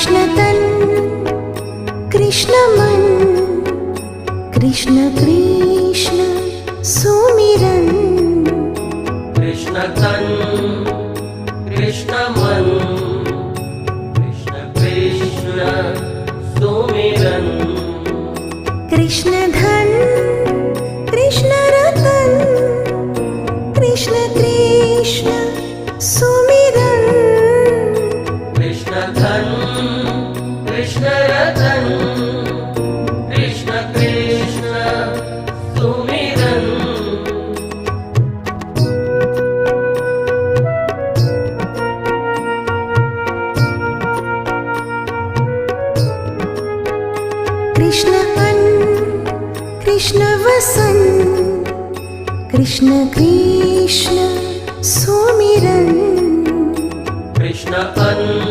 कृष्ण तन् कृष्ण मन कृष्ण सुमिरन। कृष्ण तन् कृष्ण मन कृष्ण सुमिरन्। कृष्ण कृष्ण रतन कृष्ण कृष्ण सुमिरन्। कृष्ण अन्न कृष्ण वसन कृष्ण कृष्ण सुमिरन। कृष्ण अन्